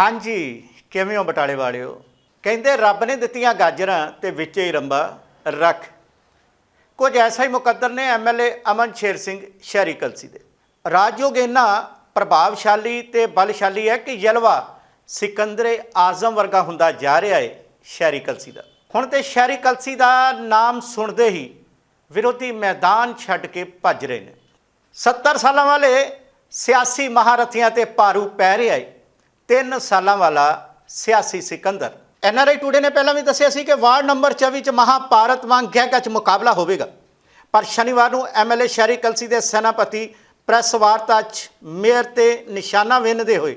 ਹਾਂਜੀ, ਕਿਵੇਂ ਹੋ ਬਟਾਲੇ ਵਾਲਿਓ? ਕਹਿੰਦੇ, ਰੱਬ ਨੇ ਦਿੱਤੀਆਂ ਗਾਜਰਾਂ ਤੇ ਵਿੱਚ ਹੀ ਰੰਬਾ ਰੱਖ। ਕੁਝ ਐਸਾ ਹੀ ਮੁਕੱਦਰ ਨੇ ਐਮਐਲਏ ਅਮਨ ਸ਼ੇਰ ਸਿੰਘ ਸ਼ਹਿਰੀ ਕਲਸੀ ਦੇ। ਰਾਜਯੋਗ ਇੰਨਾ ਪ੍ਰਭਾਵਸ਼ਾਲੀ ਤੇ ਬਲਸ਼ਾਲੀ ਹੈ ਕਿ ਜਲਵਾ ਸਿਕੰਦਰੇ ਆਜ਼ਮ ਵਰਗਾ ਹੁੰਦਾ ਜਾ ਰਿਹਾ ਹੈ ਸ਼ਹਿਰੀ ਕਲਸੀ ਦਾ। ਹੁਣ ਤੇ ਸ਼ਹਿਰੀ ਕਲਸੀ ਦਾ ਨਾਮ ਸੁਣਦੇ ਹੀ ਵਿਰੋਧੀ ਮੈਦਾਨ ਛੱਡ ਕੇ ਭੱਜ ਰਹੇ ਨੇ। 70 ਸਾਲਾਂ ਵਾਲੇ ਸਿਆਸੀ ਮਹਾਰਥੀਆਂ ਤੇ ਭਾਰੂ ਪੈ ਰਿਹਾ ਹੈ 3 ਸਾਲਾਂ ਵਾਲਾ ਸਿਆਸੀ ਸਿਕੰਦਰ। ਐਨਆਰਆਈ ਟੂਡੇ ਨੇ ਪਹਿਲਾਂ ਵੀ ਦੱਸਿਆ ਸੀ ਕਿ ਵਾਰਡ ਨੰਬਰ 24 ਚ ਮਹਾਭਾਰਤ ਵਾਂਗ ਗਹਿ ਚ ਮੁਕਾਬਲਾ ਹੋਵੇਗਾ। ਪਰ ਸ਼ਨੀਵਾਰ ਨੂੰ ਐਮਐਲਏ ਸ਼ਹਿਰੀ ਕਲਸੀ ਦੇ ਸੈਨਾਪਤੀ ਪ੍ਰੈਸ ਵਾਰਤਾ 'ਚ ਮੇਅਰ ਤੇ ਨਿਸ਼ਾਨਾ ਵਿੰਨਦੇ ਹੋਏ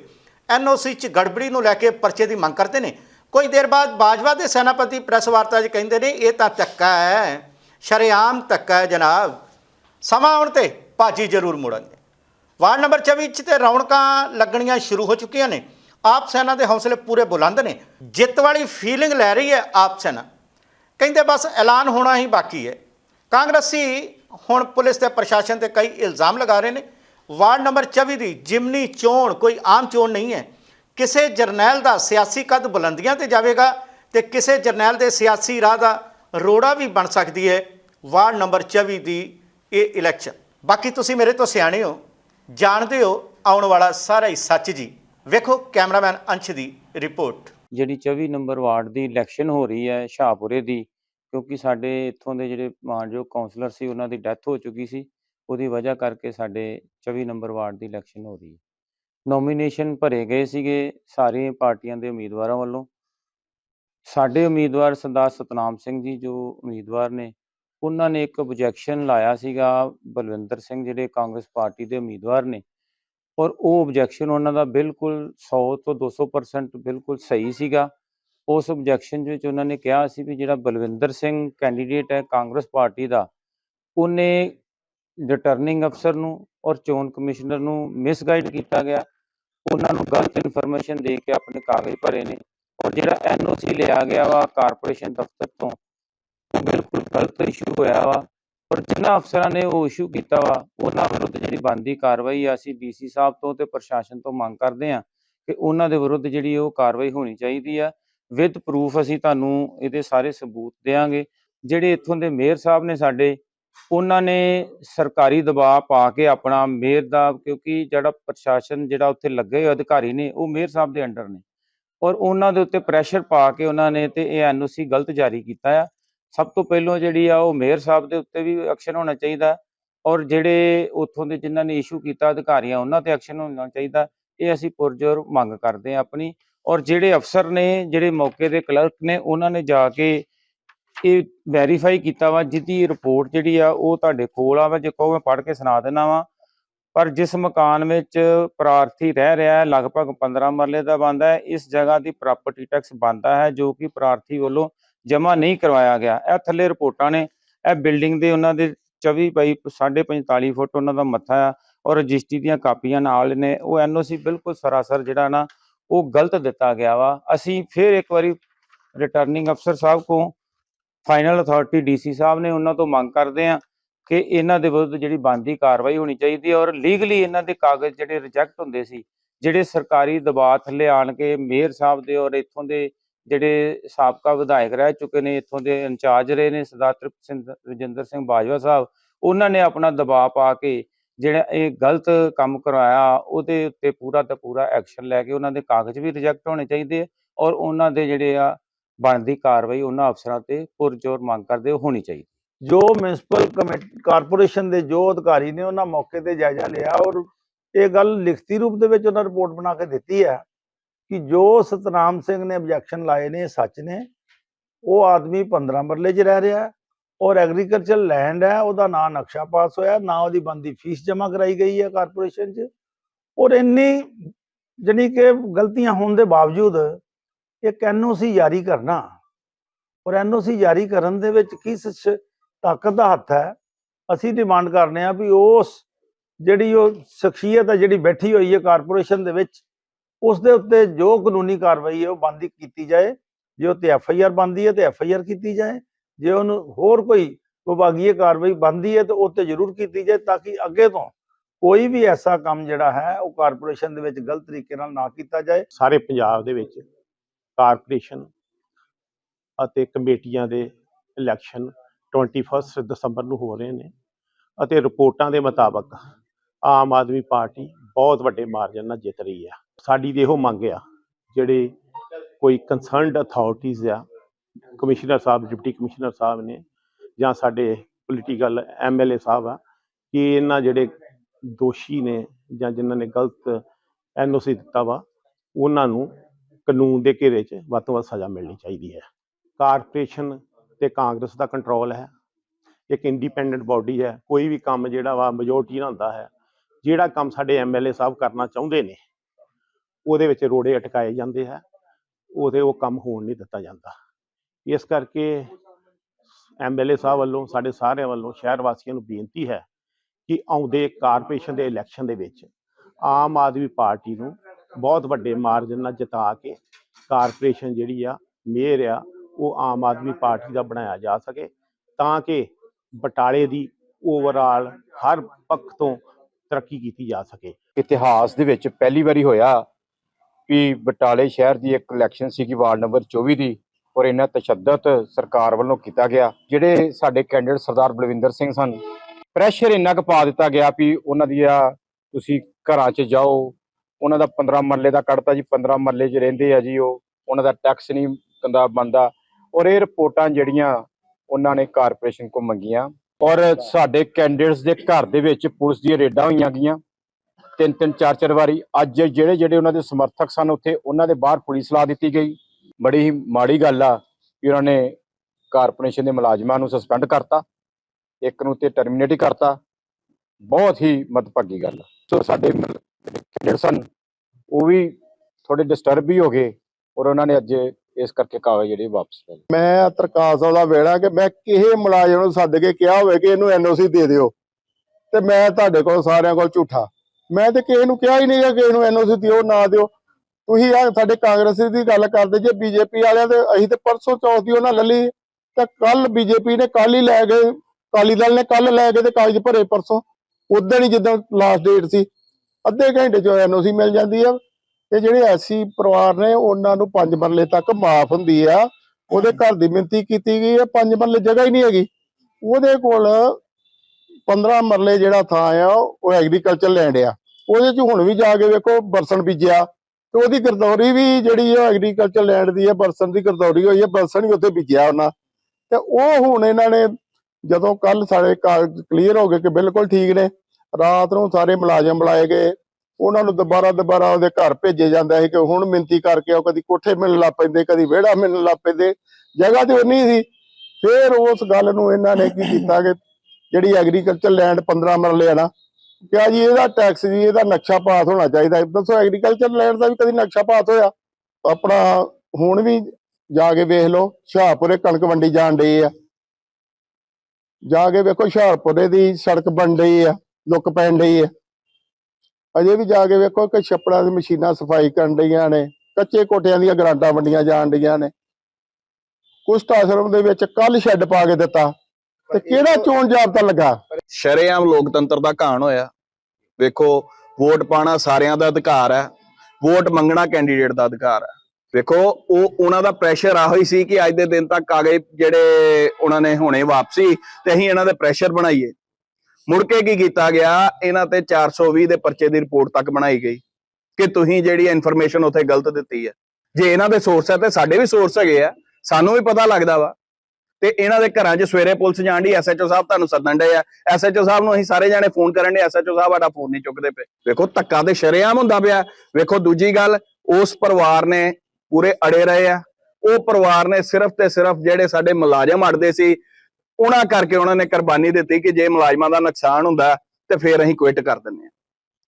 ਐਨਓਸੀ 'ਚ ਗੜਬੜੀ ਨੂੰ ਲੈ ਕੇ ਪਰਚੇ ਦੀ ਮੰਗ ਕਰਦੇ ਨੇ। ਕੁਝ ਦੇਰ ਬਾਅਦ ਬਾਜਵਾ ਦੇ ਸੈਨਾਪਤੀ ਪ੍ਰੈਸ ਵਾਰਤਾ 'ਚ ਕਹਿੰਦੇ ਨੇ, ਇਹ ਤਾਂ ਧੱਕਾ ਹੈ। ਸ਼ਰੇਆਮ ਧੱਕਾ ਹੈ, ਜਨਾਬ। ਸਮਾਂ ਆਉਣ ਤੇ ਭਾਜੀ ਜ਼ਰੂਰ ਮੁੜਨਗੇ। ਵਾਰਡ ਨੰਬਰ 24 'ਚ ਤੇ ਰੌਣਕਾਂ ਲੱਗਣੀਆਂ ਸ਼ੁਰੂ ਹੋ ਚੁੱਕੀਆਂ ਨੇ। ਆਪ ਸੈਨਾ ਦੇ ਹੌਸਲੇ ਪੂਰੇ ਬੁਲੰਦ ਨੇ। ਜਿੱਤ ਵਾਲੀ ਫੀਲਿੰਗ ਲੈ ਰਹੀ ਹੈ ਆਪ ਸੈਨਾ। ਕਹਿੰਦੇ ਬਸ ਐਲਾਨ ਹੋਣਾ ਹੀ ਬਾਕੀ ਹੈ। ਕਾਂਗਰਸੀ ਹੁਣ ਪੁਲਿਸ ਤੇ ਪ੍ਰਸ਼ਾਸਨ ਤੇ ਕਈ ਇਲਜ਼ਾਮ ਲਗਾ ਰਹੇ ਨੇ। ਵਾਰਡ ਨੰਬਰ 24 ਦੀ ਜਿਮਨੀ ਚੋਣ ਕੋਈ ਆਮ ਚੋਣ ਨਹੀਂ ਹੈ। ਕਿਸੇ ਜਰਨੈਲ ਦਾ ਸਿਆਸੀ ਕਦ ਬੁਲੰਦੀਆਂ ਤੇ ਜਾਵੇਗਾ ਤੇ ਕਿਸੇ ਜਰਨੈਲ ਦੇ ਸਿਆਸੀ ਰਾਹ ਦਾ ਰੋੜਾ ਵੀ ਬਣ ਸਕਦੀ ਹੈ ਵਾਰਡ ਨੰਬਰ 24 ਦੀ ਇਹ ਇਲੈਕਸ਼ਨ ਬਾਕੀ ਤੁਸੀਂ ਮੇਰੇ ਤੋਂ ਸਿਆਣੇ ਹੋ। ਜਾਣਦੇ ਹੋ ਆਉਣ ਵਾਲਾ ਸਾਰਾ ਹੀ ਸੱਚ ਜੀ। ਵੇਖੋ ਕੈਮਰਾਮੈਨ ਅੰਸ਼ ਦੀ ਰਿਪੋਰਟ। ਜਿਹੜੀ 24 ਨੰਬਰ ਵਾਰਡ ਦੀ ਇਲੈਕਸ਼ਨ ਹੋ ਰਹੀ ਹੈ ਸ਼ਾਹਪੁਰੇ ਦੀ, ਕਿਉਂਕਿ ਸਾਡੇ ਇੱਥੋਂ ਦੇ ਜਿਹੜੇ ਮਾਨਯੋਗ ਕਾਉਂਸਲਰ ਸੀ ਉਹਨਾਂ ਦੀ ਡੈਥ ਹੋ ਚੁੱਕੀ ਸੀ, ਉਹਦੀ ਵਜ੍ਹਾ ਕਰਕੇ ਸਾਡੇ 24 ਨੰਬਰ ਵਾਰਡ ਦੀ ਇਲੈਕਸ਼ਨ ਹੋ ਰਹੀ ਹੈ। ਨੋਮੀਨੇਸ਼ਨ ਭਰੇ ਗਏ ਸੀਗੇ ਸਾਰੀਆਂ ਪਾਰਟੀਆਂ ਦੇ ਉਮੀਦਵਾਰਾਂ ਵੱਲੋਂ। ਸਾਡੇ ਉਮੀਦਵਾਰ ਸਰਦਾਰ ਸਤਨਾਮ ਸਿੰਘ ਜੀ ਜੋ ਉਮੀਦਵਾਰ ਨੇ, ਉਹਨਾਂ ਨੇ ਇੱਕ ਆਬਜੈਕਸ਼ਨ ਲਾਇਆ ਸੀਗਾ ਬਲਵਿੰਦਰ ਸਿੰਘ, ਜਿਹੜੇ ਕਾਂਗਰਸ ਪਾਰਟੀ ਦੇ ਉਮੀਦਵਾਰ ਨੇ। ਔਰ ਉਹ ਆਬਜੈਕਸ਼ਨ ਉਹਨਾਂ ਦਾ ਬਿਲਕੁਲ 100 ਤੋਂ 200% ਬਿਲਕੁਲ ਸਹੀ ਸੀਗਾ। ਉਸ ਆਬਜੈਕਸ਼ਨ ਵਿੱਚ ਉਹਨਾਂ ਨੇ ਕਿਹਾ ਸੀ ਵੀ ਜਿਹੜਾ ਬਲਵਿੰਦਰ ਸਿੰਘ ਕੈਂਡੀਡੇਟ ਹੈ ਕਾਂਗਰਸ ਪਾਰਟੀ ਦਾ, ਉਹਨੇ ਰਿਟਰਨਿੰਗ ਅਫਸਰ ਨੂੰ ਔਰ ਚੋਣ ਕਮਿਸ਼ਨਰ ਨੂੰ ਮਿਸਗਾਈਡ ਕੀਤਾ ਗਿਆ। ਉਹਨਾਂ ਨੂੰ ਗਲਤ ਇਨਫੋਰਮੇਸ਼ਨ ਦੇ ਕੇ ਆਪਣੇ ਕਾਗਜ਼ ਭਰੇ ਨੇ ਔਰ ਜਿਹੜਾ ਐਨਓਸੀ ਲਿਆ ਗਿਆ ਵਾ ਕਾਰਪੋਰੇਸ਼ਨ ਦਫ਼ਤਰ ਤੋਂ ਬਿਲਕੁਲ ਗਲਤ ਇਸ਼ੂ ਹੋਇਆ ਵਾ। ਔਰ ਜਿਨ੍ਹਾਂ ਅਫਸਰਾਂ ਨੇ ਉਹ ਇਸ਼ੂ ਕੀਤਾ ਵਾ, ਉਹਨਾਂ ਵਿਰੁੱਧ ਜਿਹੜੀ ਬਣਦੀ ਕਾਰਵਾਈ ਆ, ਅਸੀਂ ਡੀਸੀ ਸਾਹਿਬ ਤੋਂ ਤੇ ਪ੍ਰਸ਼ਾਸਨ ਤੋਂ ਮੰਗ ਕਰਦੇ ਆ ਕਿ ਉਹਨਾਂ ਦੇ ਵਿਰੁੱਧ ਜਿਹੜੀ ਉਹ ਕਾਰਵਾਈ ਹੋਣੀ ਚਾਹੀਦੀ ਆ। ਵਿਦ ਪ੍ਰੂਫ ਅਸੀਂ ਤੁਹਾਨੂੰ ਇਹਦੇ ਸਾਰੇ ਸਬੂਤ ਦੇਵਾਂਗੇ ਜਿਹੜੇ ਇੱਥੋਂ ਦੇ ਮੇਅਰ ਸਾਹਿਬ ਨੇ ਸਾਡੇ, ਉਹਨਾਂ ਨੇ ਸਰਕਾਰੀ ਦਬਾਅ ਪਾ ਕੇ ਆਪਣਾ ਮੇਅਰ ਦਾ, ਕਿਉਂਕਿ ਜਿਹੜਾ ਪ੍ਰਸ਼ਾਸਨ ਜਿਹੜਾ ਉੱਥੇ ਲੱਗੇ ਹੋਏ ਅਧਿਕਾਰੀ ਨੇ, ਉਹ ਮੇਅਰ ਸਾਹਿਬ ਦੇ ਅੰਡਰ ਨੇ। ਔਰ ਉਹਨਾਂ ਦੇ ਉੱਤੇ ਪ੍ਰੈਸ਼ਰ ਪਾ ਕੇ ਉਹਨਾਂ ਨੇ ਤੇ ਇਹ ਐਨਓਸੀ ਗਲਤ ਜਾਰੀ ਕੀਤਾ ਆ। ਸਭ ਤੋਂ ਪਹਿਲਾਂ ਜਿਹੜੀ ਆ ਉਹ ਮੇਅਰ ਸਾਹਿਬ ਦੇ ਉੱਤੇ ਵੀ ਐਕਸ਼ਨ ਹੋਣਾ ਚਾਹੀਦਾ ਔਰ ਜਿਹੜੇ ਉੱਥੋਂ ਦੇ ਜਿਨ੍ਹਾਂ ਨੇ ਇਸ਼ੂ ਕੀਤਾ ਅਧਿਕਾਰੀਆਂ, ਉਹਨਾਂ ਤੇ ਐਕਸ਼ਨ ਹੋਣਾ ਚਾਹੀਦਾ ਇਹ ਅਸੀਂ ਪੁਰਜੋਰ ਮੰਗ ਕਰਦੇ ਹਾਂ ਆਪਣੀ ਔਰ ਜਿਹੜੇ ਅਫਸਰ ਨੇ, ਜਿਹੜੇ ਮੌਕੇ ਦੇ ਕਲਰਕ ਨੇ, ਉਹਨਾਂ ਨੇ ਜਾ ਕੇ ਇਹ ਵੈਰੀਫਾਈ ਕੀਤਾ ਵਾ, ਜਿਹਦੀ ਰਿਪੋਰਟ ਜਿਹੜੀ ਆ ਉਹ ਤੁਹਾਡੇ ਕੋਲ ਆ ਵਾ, ਜੇ ਕਹੋ ਮੈਂ ਪੜ੍ਹ ਕੇ ਸੁਣਾ ਦੇਣਾ ਵਾ। ਪਰ ਜਿਸ ਮਕਾਨ ਵਿੱਚ ਪ੍ਰਾਰਥੀ ਰਹਿ ਰਿਹਾ ਹੈ, ਲਗਭਗ 15 ਮਰਲੇ ਦਾ ਬਣਦਾ ਹੈ, ਇਸ ਜਗ੍ਹਾ ਦੀ ਪ੍ਰਾਪਰਟੀ ਟੈਕਸ ਬਣਦਾ ਹੈ, ਜੋ ਕਿ ਪ੍ਰਾਰਥੀ ਵੱਲੋਂ ਜਮ੍ਹਾਂ ਨਹੀਂ ਕਰਵਾਇਆ ਗਿਆ। ਇਹ ਥੱਲੇ ਰਿਪੋਰਟਾਂ ਨੇ। ਇਹ ਬਿਲਡਿੰਗ ਦੇ ਉਹਨਾਂ ਦੇ 24 ਬਾਈ 45 ਫੁੱਟ ਉਹਨਾਂ ਦਾ ਮੱਥਾ ਆ ਔਰ ਰਜਿਸਟਰੀ ਦੀਆਂ ਕਾਪੀਆਂ ਨਾਲ ਨੇ। ਉਹ ਐਨਓਸੀ ਬਿਲਕੁਲ ਸਰਾਸਰ ਜਿਹੜਾ ਨਾ ਉਹ ਗਲਤ ਦਿੱਤਾ ਗਿਆ ਵਾ। ਅਸੀਂ ਫਿਰ ਇੱਕ ਵਾਰੀ ਰਿਟਰਨਿੰਗ ਅਫਸਰ ਸਾਹਿਬ ਕੋ ਫਾਈਨਲ ਅਥਾਰਟੀ ਡੀਸੀ ਸਾਹਿਬ ਨੇ ਉਹਨਾਂ ਤੋਂ ਮੰਗ ਕਰਦੇ ਆ ਕਿ ਇਹਨਾਂ ਦੇ ਵਿਰੁੱਧ ਜਿਹੜੀ ਬਣਦੀ ਕਾਰਵਾਈ ਹੋਣੀ ਚਾਹੀਦੀ ਹੈ ਔਰ ਲੀਗਲੀ ਇਹਨਾਂ ਦੇ ਕਾਗਜ਼ ਜਿਹੜੇ ਰਿਜੈਕਟ ਹੁੰਦੇ ਸੀ, ਜਿਹੜੇ ਸਰਕਾਰੀ ਦਬਾਅ ਥੱਲੇ ਆਣ ਕੇ ਮੇਅਰ ਸਾਹਿਬ ਦੇ ਔਰ ਇੱਥੋਂ ਦੇ ਜਿਹੜੇ ਸਾਬਕਾ ਵਿਧਾਇਕ ਰਹਿ ਚੁੱਕੇ ਨੇ, ਇੱਥੋਂ ਦੇ ਇੰਚਾਰਜ ਰਹੇ ਨੇ, ਸਰਦਾਰ ਤ੍ਰਿਪਤ ਸਿੰਘ, ਰਜਿੰਦਰ ਸਿੰਘ ਬਾਜਵਾ ਸਾਹਿਬ, ਉਹਨਾਂ ਨੇ ਆਪਣਾ ਦਬਾਅ ਪਾ ਕੇ ਜਿਹੜਾ ਇਹ ਗਲਤ ਕੰਮ ਕਰਵਾਇਆ ਉਹਦੇ ਉੱਤੇ ਪੂਰਾ ਦਾ ਪੂਰਾ ਐਕਸ਼ਨ ਲੈ ਕੇ ਉਹਨਾਂ ਦੇ ਕਾਗਜ਼ ਵੀ ਰਿਜੈਕਟ ਹੋਣੇ ਚਾਹੀਦੇ ਔਰ ਉਹਨਾਂ ਦੇ ਜਿਹੜੇ ਆ ਬਣਦੀ ਕਾਰਵਾਈ ਉਹਨਾਂ ਅਫਸਰਾਂ ਤੇ ਪੁਰਜੋਰ ਮੰਗ ਕਰਦੇ ਉਹ ਹੋਣੀ ਚਾਹੀਦੀ ਜੋ ਮਿਊਨਿਸਪਲ ਕਮੇਟੀ ਕਾਰਪੋਰੇਸ਼ਨ ਦੇ ਜੋ ਅਧਿਕਾਰੀ ਨੇ ਉਹਨਾਂ ਮੌਕੇ ਤੇ ਜਾਇਜ਼ਾ ਲਿਆ ਔਰ ਇਹ ਗੱਲ ਲਿਖਤੀ ਰੂਪ ਦੇ ਵਿੱਚ ਉਹਨਾਂ ਰਿਪੋਰਟ ਬਣਾ ਕੇ ਦਿੱਤੀ ਹੈ। ਕਿ ਜੋ ਸਤਨਾਮ ਸਿੰਘ ਨੇ ਆਬਜੈਕਸ਼ਨ ਲਾਏ ਨੇ ਸੱਚ ਨੇ। ਉਹ ਆਦਮੀ 15 ਮਰਲੇ 'ਚ ਰਹਿ ਰਿਹਾ ਔਰ ਐਗਰੀਕਲਚਰ ਲੈਂਡ ਹੈ, ਉਹਦਾ ਨਾਂ ਨਕਸ਼ਾ ਪਾਸ ਹੋਇਆ, ਨਾ ਉਹਦੀ ਬੰਦੀ ਫੀਸ ਜਮ੍ਹਾਂ ਕਰਾਈ ਗਈ ਹੈ ਕਾਰਪੋਰੇਸ਼ਨ 'ਚ। ਔਰ ਇੰਨੀ ਜਾਣੀ ਕਿ ਗਲਤੀਆਂ ਹੋਣ ਦੇ ਬਾਵਜੂਦ ਇੱਕ ਐਨਓਸੀ ਜਾਰੀ ਕਰਨਾ। ਔਰ ਐਨਓਸੀ ਜਾਰੀ ਕਰਨ ਦੇ ਵਿੱਚ ਕਿਸ ਤਾਕਤ ਦਾ ਹੱਥ ਹੈ? ਅਸੀਂ ਡਿਮਾਂਡ ਕਰਨੇ ਆ ਵੀ ਉਸ ਜਿਹੜੀ ਉਹ ਸ਼ਖਸੀਅਤ ਹੈ, ਜਿਹੜੀ ਬੈਠੀ ਹੋਈ ਹੈ ਕਾਰਪੋਰੇਸ਼ਨ ਦੇ ਵਿੱਚ ਉਸ ਦੇ ਉੱਤੇ ਜੋ ਕਾਨੂੰਨੀ ਕਾਰਵਾਈ ਹੈ ਉਹ ਬੰਦੀ ਕੀਤੀ ਜਾਏ, ਜੇ ਉਹ ਤੇ ਐਫ ਆਈ ਆਰ ਬੰਦੀ ਹੈ ਤੇ ਐਫ ਆਈ ਆਰ ਕੀਤੀ ਜਾਏ, ਜੇ ਉਹਨੂੰ ਹੋਰ ਕੋਈ ਵਿਭਾਗੀ ਕਾਰਵਾਈ ਬੰਦੀ ਹੈ ਤੇ ਉਹ ਤੇ ਜ਼ਰੂਰ ਕੀਤੀ ਜਾਏ ਤਾਂ ਕਿ ਅੱਗੇ ਤੋਂ ਕੋਈ ਵੀ ਐਸਾ ਕੰਮ ਜਿਹੜਾ ਹੈ, ਉਹ ਕਾਰਪੋਰੇਸ਼ਨ ਦੇ ਵਿੱਚ ਗਲਤ ਤਰੀਕੇ ਨਾਲ ਨਾ ਕੀਤਾ ਜਾਏ। ਸਾਰੇ ਪੰਜਾਬ ਦੇ ਵਿੱਚ ਕਾਰਪੋਰੇਸ਼ਨ ਅਤੇ ਕਮੇਟੀਆਂ ਦੇ ਇਲੈਕਸ਼ਨ 21 ਦਸੰਬਰ ਨੂੰ ਹੋ ਰਹੇ ਨੇ ਅਤੇ ਰਿਪੋਰਟਾਂ ਦੇ ਮੁਤਾਬਕ ਆਮ ਆਦਮੀ ਪਾਰਟੀ ਬਹੁਤ ਵੱਡੇ ਮਾਰਜਨ ਨਾਲ ਜਿੱਤ ਰਹੀ ਹੈ। ਸਾਡੀ ਤੇ ਇਹੋ ਮੰਗ ਆ, ਜਿਹੜੇ ਕੋਈ ਕੰਸਰਨਡ ਅਥਾਰਟੀਜ਼ ਆ commissioner sahib, deputy commissioner sahib ਨੇ, ਜਾਂ ਸਾਡੇ ਪੋਲੀਟੀਕਲ ਐਮਐਲਏ ਸਾਹਿਬ ਆ, ਕਿ ਇਹਨਾਂ ਜਿਹੜੇ ਦੋਸ਼ੀ ਨੇ ਜਾਂ ਜਿਨ੍ਹਾਂ ਨੇ ਗਲਤ ਐਨਓਸੀ ਦਿੱਤਾ ਵਾ, ਉਹਨਾਂ ਨੂੰ ਕਾਨੂੰਨ ਦੇ ਘੇਰੇ 'ਚ ਵੱਧ ਤੋਂ ਵੱਧ ਸਜ਼ਾ ਮਿਲਣੀ ਚਾਹੀਦੀ ਹੈ। ਕਾਰਪੋਰੇਸ਼ਨ ਤੇ ਕਾਂਗਰਸ ਦਾ ਕੰਟਰੋਲ ਹੈ, ਇੱਕ ਇੰਡੀਪੈਂਡੈਂਟ ਬਾਡੀ ਹੈ, ਕੋਈ ਵੀ ਕੰਮ ਜਿਹੜਾ ਵਾ ਮੈਜੋਰਟੀ ਨਾਲ ਹੁੰਦਾ ਹੈ, ਜਿਹੜਾ ਕੰਮ ਸਾਡੇ ਐਮਐਲਏ ਸਾਹਿਬ ਕਰਨਾ ਚਾਹੁੰਦੇ ਨੇ ਉਹਦੇ ਵਿੱਚ ਰੋੜੇ ਅਟਕਾਏ ਜਾਂਦੇ ਹੈ, ਉਹਦੇ ਉਹ ਕੰਮ ਹੋਣ ਨਹੀਂ ਦਿੱਤਾ ਜਾਂਦਾ। ਇਸ ਕਰਕੇ ਐਮਐਲਏ ਸਾਹਿਬ ਵੱਲੋਂ, ਸਾਡੇ ਸਾਰਿਆਂ ਵੱਲੋਂ, ਸ਼ਹਿਰ ਵਾਸੀਆਂ ਨੂੰ ਬੇਨਤੀ ਹੈ ਕਿ ਆਉਂਦੇ ਕਾਰਪੋਰੇਸ਼ਨ ਦੇ ਇਲੈਕਸ਼ਨ ਦੇ ਵਿੱਚ ਆਮ ਆਦਮੀ ਪਾਰਟੀ ਨੂੰ ਬਹੁਤ ਵੱਡੇ ਮਾਰਜਨ ਨਾਲ ਜਿਤਾ ਕੇ ਕਾਰਪੋਰੇਸ਼ਨ ਜਿਹੜੀ ਆ, ਮੇਅਰ ਆ, ਉਹ ਆਮ ਆਦਮੀ ਪਾਰਟੀ ਦਾ ਬਣਾਇਆ ਜਾ ਸਕੇ ਤਾਂ ਕਿ ਬਟਾਲੇ ਦੀ ਓਵਰਆਲ ਹਰ ਪੱਖ ਤੋਂ ਤਰੱਕੀ ਕੀਤੀ ਜਾ ਸਕੇ। ਇਤਿਹਾਸ ਦੇ ਵਿੱਚ ਪਹਿਲੀ ਵਾਰੀ ਹੋਇਆ ਕਿ ਬਟਾਲੇ ਸ਼ਹਿਰ ਦੀ ਇੱਕ ਇਲੈਕਸ਼ਨ ਸੀਗੀ, ਵਾਰਡ ਨੰਬਰ 24 ਦੀ, ਔਰ ਇਹਨਾਂ ਤਸ਼ੱਦਦ ਸਰਕਾਰ ਵੱਲੋਂ ਕੀਤਾ ਗਿਆ, ਜਿਹੜੇ ਸਾਡੇ ਕੈਂਡੀਡੇਟ ਸਰਦਾਰ ਬਲਵਿੰਦਰ ਸਿੰਘ ਸਨ। ਪ੍ਰੈਸ਼ਰ ਇੰਨਾ ਕੁ ਪਾ ਦਿੱਤਾ ਗਿਆ ਵੀ ਉਹਨਾਂ ਦੀਆਂ, ਤੁਸੀਂ ਘਰਾਂ 'ਚ ਜਾਓ, ਉਹਨਾਂ ਦਾ 15 ਮਰਲੇ ਦਾ ਕੱਢਤਾ ਜੀ 15 ਮਰਲੇ 'ਚ ਰਹਿੰਦੇ ਆ ਜੀ ਉਹ, ਉਹਨਾਂ ਦਾ ਟੈਕਸ ਨਹੀਂ ਕੰਦਾ ਬੰਦਾ ਔਰ ਇਹ ਰਿਪੋਰਟਾਂ ਜਿਹੜੀਆਂ ਉਹਨਾਂ ਨੇ ਕਾਰਪੋਰੇਸ਼ਨ ਕੋ ਮੰਗੀਆਂ, ਔਰ ਸਾਡੇ ਕੈਂਡੀਡੇਟਸ ਦੇ ਘਰ ਦੇ ਵਿੱਚ ਪੁਲਿਸ ਦੀਆਂ ਰੇਡਾਂ ਹੋਈਆਂ ਗਈਆਂ ਤਿੰਨ ਤਿੰਨ ਚਾਰ ਚਾਰ ਵਾਰੀ। ਅੱਜ ਜਿਹੜੇ ਜਿਹੜੇ ਉਹਨਾਂ ਦੇ ਸਮਰਥਕ ਸਨ ਉੱਥੇ, ਉਹਨਾਂ ਦੇ ਬਾਹਰ ਪੁਲਿਸ ਲਾ ਦਿੱਤੀ ਗਈ। ਬੜੀ ਹੀ ਮਾੜੀ ਗੱਲ ਆ ਕਿ ਉਹਨਾਂ ਨੇ ਕਾਰਪੋਰੇਸ਼ਨ ਦੇ ਮੁਲਾਜ਼ਮਾਂ ਨੂੰ ਸਸਪੈਂਡ ਕਰਤਾ, ਇੱਕ ਨੂੰ ਤੇ ਟਰਮੀਨੇਟ ਹੀ ਕਰਤਾ। ਬਹੁਤ ਹੀ ਮਤਭਾਗੀ ਗੱਲ ਸੋ ਸਾਡੇ ਕੈਂਡੀਡੇਟ ਸਨ, ਉਹ ਵੀ ਥੋੜੇ ਡਿਸਟਰਬ ਵੀ ਹੋ ਗਏ ਔਰ ਉਹਨਾਂ ਨੇ ਅੱਜ ਇਸ ਕਰਕੇ ਕਾਗਜ਼ ਜਿਹੜੇ ਵਾਪਸ ਲੈ ਲਏ। ਮੈਂ ਤਰਕਾਸ ਦਾ ਵੇੜਾ ਕਿ ਮੈਂ ਕਿਸੇ ਮੁਲਾਜ਼ਮ ਨੂੰ ਸੱਦ ਕੇ ਕਿਹਾ ਹੋਵੇ ਕਿ ਇਹਨੂੰ ਐਨਓਸੀ ਦੇ ਦਿਓ। ਤੇ ਮੈਂ ਤੁਹਾਡੇ ਕੋਲ ਸਾਰਿਆਂ ਕੋਲ ਝੂਠਾ। ਮੈਂ ਤੇ ਕਿਸੇ ਨੂੰ ਕਿਹਾ ਹੀ ਨਹੀਂ ਕਿ ਇਹਨੂੰ ਐਨਓਸੀ ਦਿਓ, ਨਾ ਦਿਓ। ਤੁਸੀਂ ਆ ਸਾਡੇ ਕਾਂਗਰਸੀ ਦੀ ਗੱਲ ਕਰਦੇ ਜੇ, ਬੀਜੇਪੀ ਵਾਲਿਆਂ ਦੇ, ਅਸੀਂ ਤੇ ਪਰਸੋਂ ਚੌਥ ਦੀ ਉਹਨਾਂ ਲੱਲੀ। ਤੇ ਕੱਲ ਬੀਜੇਪੀ ਨੇ ਕੱਲ ਹੀ ਲੈ ਗਏ, ਅਕਾਲੀ ਦਲ ਨੇ ਕੱਲ ਲੈ ਗਏ ਤੇ ਕਾਗਜ਼ ਭਰੇ ਪਰਸੋਂ। ਉਦੋਂ ਹੀ ਜਿੱਦਾਂ ਲਾਸਟ ਡੇਟ ਸੀ। ਅੱਧੇ ਘੰਟੇ ਚ ਐਨਓਸੀ ਮਿਲ ਜਾਂਦੀ ਆ। ਤੇ ਜਿਹੜੇ ਐਸੀ ਪਰਿਵਾਰ ਨੇ, ਉਹਨਾਂ ਨੂੰ ਪੰਜ ਮਰਲੇ ਤੱਕ ਮਾਫ ਹੁੰਦੀ ਆ। ਉਹਦੇ ਘਰ ਦੀ ਮਿੰਤੀ ਕੀਤੀ ਗਈ ਹੈ ਪੰਜ ਮਰਲੇ ਜਗ੍ਹਾ ਹੀ ਨਹੀਂ ਹੈਗੀ। ਉਹਦੇ ਕੋਲ 15 ਮਰਲੇ ਜਿਹੜਾ ਥਾਂ ਆ, ਉਹ ਐਗਰੀਕਲਚਰ ਲੈਂਡ ਆ। ਉਹਦੇ ਚ ਹੁਣ ਵੀ ਜਾ ਕੇ ਵੇਖੋ ਬਰਸਨ ਬੀਜਿਆ। ਤੇ ਉਹਦੀ ਗਰਦੌਰੀ ਵੀ ਜਿਹੜੀ ਆ ਐਗਰੀਕਲਚਰ ਲੈਂਡ ਦੀ ਹੈ ਬਰਸਨ ਦੀ ਗਰਦੌਰੀ ਹੋਈ ਹੈ ਬਰਸਨ ਵੀ ਉੱਥੇ ਬੀਜਿਆ ਉਹਨਾਂ। ਤੇ ਉਹ ਹੁਣ ਇਹਨਾਂ ਨੇ ਜਦੋਂ ਕੱਲ ਸਾਰੇ ਕਾਗਜ਼ ਕਲੀਅਰ ਹੋ ਗਏ ਕਿ ਬਿਲਕੁਲ ਠੀਕ ਨੇ, ਰਾਤ ਨੂੰ ਸਾਰੇ ਮੁਲਾਜ਼ਮ ਬੁਲਾਏ ਗਏ। ਉਹਨਾਂ ਨੂੰ ਦੁਬਾਰਾ ਦੁਬਾਰਾ ਉਹਦੇ ਘਰ ਭੇਜੇ ਜਾਂਦਾ ਸੀ ਕਿ ਹੁਣ ਮਿੰਤੀ ਕਰਕੇ ਉਹ ਕਦੀ ਕੋਠੇ ਮਿਲਣ ਲੱਗ ਪੈਂਦੇ, ਕਦੀ ਵਿਹੜਾ ਮਿਲਣ ਲੱਗ ਪੈਂਦੇ। ਜਗ੍ਹਾ ਤੇ ਉਹ ਨਹੀਂ ਸੀ। ਫਿਰ ਉਸ ਗੱਲ ਨੂੰ ਇਹਨਾਂ ਨੇ ਕੀ ਕੀਤਾ ਕਿ ਜਿਹੜੀ ਐਗਰੀਕਲਚਰ ਲੈਂਡ 15 ਮਰਲੇ ਆ ਨਾ ਕਿਹਾ ਜੀ, ਇਹਦਾ ਟੈਕਸ ਜੀ, ਇਹਦਾ ਨਕਸ਼ਾ ਪਾਸ ਹੋਣਾ ਚਾਹੀਦਾ ਦੱਸੋ ਐਗਰੀਕਲਚਰ ਲੈਂਡ ਦਾ ਵੀ ਕਦੀ ਨਕਸ਼ਾ ਪਾਸ ਹੋਇਆ? ਆਪਣਾ ਹੁਣ ਵੀ ਜਾ ਕੇ ਵੇਖ ਲਓ, ਹੁਸ਼ਿਆਰਪੁਰੇ ਕਣਕ ਵੰਡੀ ਜਾਣ ਡਈ ਆ। ਜਾ ਕੇ ਵੇਖੋ, ਹੁਸ਼ਿਆਰਪੁਰੇ ਦੀ ਸੜਕ ਬਣ ਰਹੀ ਆ, ਲੁੱਕ ਪੈਣ ਡਈ ਆ। ਅਜੇ ਵੀ ਜਾ ਕੇ ਵੇਖੋ ਕਿ ਛੱਪੜਾਂ ਦੀ ਮਸ਼ੀਨਾਂ ਸਫ਼ਾਈ ਕਰਨ ਡਈਆਂ ਨੇ, ਕੱਚੇ ਕੋਠਿਆਂ ਦੀਆਂ ਗਰਾਂਟਾਂ ਵੰਡੀਆਂ ਜਾਣ ਡਈਆਂ ਨੇ। ਕੁਸ਼ਟ ਆਸ਼ਰਮ ਦੇ ਵਿੱਚ ਕੱਲ ਸ਼ੈੱਡ ਪਾ ਕੇ ਦਿੱਤਾ। ਤੇ ਕਿਹੜਾ ਚੋਣ ਜਾਬਤਾ ਲੱਗਾ? ਸ਼ਰੇਆਮ ਲੋਕਤੰਤਰ ਦਾ ਘਾਣ ਹੋਇਆ। ਵੇਖੋ ਵੋਟ ਪਾਣਾ ਸਾਰਿਆਂ ਦਾ ਅਧਿਕਾਰ ਹੈ। ਵੋਟ ਮੰਗਣਾ ਕੈਂਡੀਡੇਟ ਦਾ ਅਧਿਕਾਰ ਹੈ। ਵੇਖੋ ਉਹ ਉਹਨਾਂ ਦਾ ਪ੍ਰੈਸ਼ਰ ਆਹੋ ਹੀ ਸੀ ਕਿ ਅੱਜ ਦੇ ਦਿਨ ਤੱਕ ਕਾਗਜ਼ ਜਿਹੜੇ ਉਹਨਾਂ ਨੇ ਹੁਣੇ ਵਾਪਸੀ ਤੇ ਅਸੀਂ ਇਹਨਾਂ ਦੇ ਪ੍ਰੈਸ਼ਰ ਬਣਾਈਏ। ਮੁੜ ਕੇ ਕੀ ਕੀਤਾ ਗਿਆ? ਇਹਨਾਂ ਤੇ 420 ਦੇ ਪਰਚੇ ਦੀ ਰਿਪੋਰਟ ਤੱਕ ਬਣਾਈ ਗਈ ਕਿ ਤੁਸੀਂ ਜਿਹੜੀ ਇਨਫੋਰਮੇਸ਼ਨ ਉੱਥੇ ਗਲਤ ਦਿੱਤੀ ਹੈ। ਜੇ ਇਹਨਾਂ ਦੇ ਸੋਰਸ ਹੈ ਤੇ ਸਾਡੇ ਵੀ ਸੋਰਸ ਹੈਗੇ ਆ। ਸਾਨੂੰ ਵੀ ਪਤਾ ਲੱਗਦਾ ਵਾ। ਤੇ ਇਹਨਾਂ ਦੇ ਘਰਾਂ 'ਚ ਸਵੇਰੇ ਪੁਲਿਸ ਜਾਣ ਦੀ ਐਸਐਚਓ ਸਾਹਿਬ ਤੁਹਾਨੂੰ ਸੱਦਣ ਡੇ ਆ। ਐਸਐਚਓ ਸਾਹਿਬ ਨੂੰ ਅਸੀਂ ਸਾਰੇ ਜਾਣੇ ਫੋਨ ਕਰਨ ਦੇ ਐਸਐਚਓ ਸਾਹਿਬ ਸਾਡਾ ਫੋਨ ਨਹੀਂ ਚੁੱਕਦੇ ਪਏ। ਵੇਖੋ, ਧੱਕਾ ਤੇ ਸ਼ਰੇਆਮ ਹੁੰਦਾ ਪਿਆ। ਵੇਖੋ, ਦੂਜੀ ਗੱਲ, ਉਸ ਪਰਿਵਾਰ ਨੇ ਪੂਰੇ ਅੜੇ ਰਹੇ ਆ। ਉਹ ਪਰਿਵਾਰ ਨੇ ਸਿਰਫ ਤੇ ਸਿਰਫ ਜਿਹੜੇ ਸਾਡੇ ਮੁਲਾਜ਼ਮ ਅੜਦੇ ਸੀ, ਉਹਨਾਂ ਕਰਕੇ ਉਹਨਾਂ ਨੇ ਕੁਰਬਾਨੀ ਦਿੱਤੀ ਕਿ ਜੇ ਮੁਲਾਜ਼ਮਾਂ ਦਾ ਨੁਕਸਾਨ ਹੁੰਦਾ ਤੇ ਫਿਰ ਅਸੀਂ ਕੁਇਟ ਕਰ ਦਿੰਦੇ ਆ।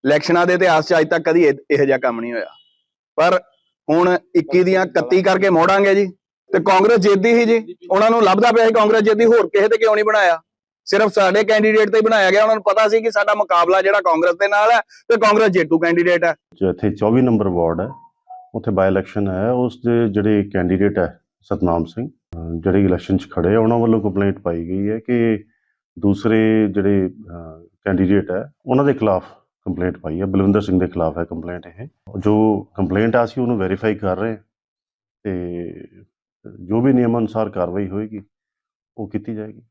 ਇਲੈਕਸ਼ਨਾਂ ਦੇ ਇਤਿਹਾਸ 'ਚ ਅੱਜ ਤੱਕ ਕਦੀ ਇਹੋ ਜਿਹਾ ਕੰਮ ਨਹੀਂ ਹੋਇਆ। ਪਰ ਹੁਣ 21 ਦੀਆਂ 31 ਕਰਕੇ ਮੋੜਾਂਗੇ ਜੀ। ਤੇ ਕਾਂਗਰਸ ਜਿੱਦੀ ਹੀ ਜੀ। ਉਹਨਾਂ ਨੂੰ ਲੱਭਦਾ ਪਿਆ ਸੀ ਕਾਂਗਰਸ ਜਿੱਦੀ ਹੋਰ ਕਿਸੇ ਤੇ ਕਿਉਂ ਨਹੀਂ ਬਣਾਇਆ? ਸਿਰਫ ਸਾਡੇ ਕੈਂਡੀਡੇਟ ਤੇ ਬਣਾਇਆ ਗਿਆ। ਉਹਨਾਂ ਨੂੰ ਪਤਾ ਸੀ ਕਿ ਸਾਡਾ ਮੁਕਾਬਲਾ ਜਿਹੜਾ ਕਾਂਗਰਸ ਦੇ ਨਾਲ ਹੈ ਤੇ ਕਾਂਗਰਸ ਜੇਤੂ ਕੈਂਡੀਡੇਟ ਹੈ। ਜੋ ਇੱਥੇ 24 ਨੰਬਰ ਵਾਰਡ ਹੈ, ਉੱਥੇ ਬਾਈ ਇਲੈਕਸ਼ਨ ਹੈ। ਉਸ ਦੇ ਜਿਹੜੇ ਕੈਂਡੀਡੇਟ ਹੈ, ਸਤਨਾਮ ਸਿੰਘ ਜਿਹੜੇ ਇਲੈਕਸ਼ਨ 'ਚ ਖੜੇ ਆ, ਉਹਨਾਂ ਵੱਲੋਂ ਕੰਪਲੇਂਟ ਪਾਈ ਗਈ ਹੈ ਕਿ ਦੂਸਰੇ ਜਿਹੜੇ ਕੈਂਡੀਡੇਟ ਹੈ, ਉਹਨਾਂ ਦੇ ਖਿਲਾਫ ਕੰਪਲੇਂਟ ਪਾਈ ਹੈ। ਬਲਵਿੰਦਰ ਸਿੰਘ ਦੇ ਖਿਲਾਫ ਹੈ ਕੰਪਲੇਂਟ ਇਹ। ਜੋ ਕੰਪਲੇਂਟ ਆ ਸੀ ਉਹਨੂੰ ਵੈਰੀਫਾਈ ਕਰ ਰਹੇ ਤੇ ਜੋ ਵੀ ਨਿਯਮ ਅਨੁਸਾਰ ਕਾਰਵਾਈ ਹੋਏਗੀ ਉਹ ਕੀਤੀ ਜਾਏਗੀ।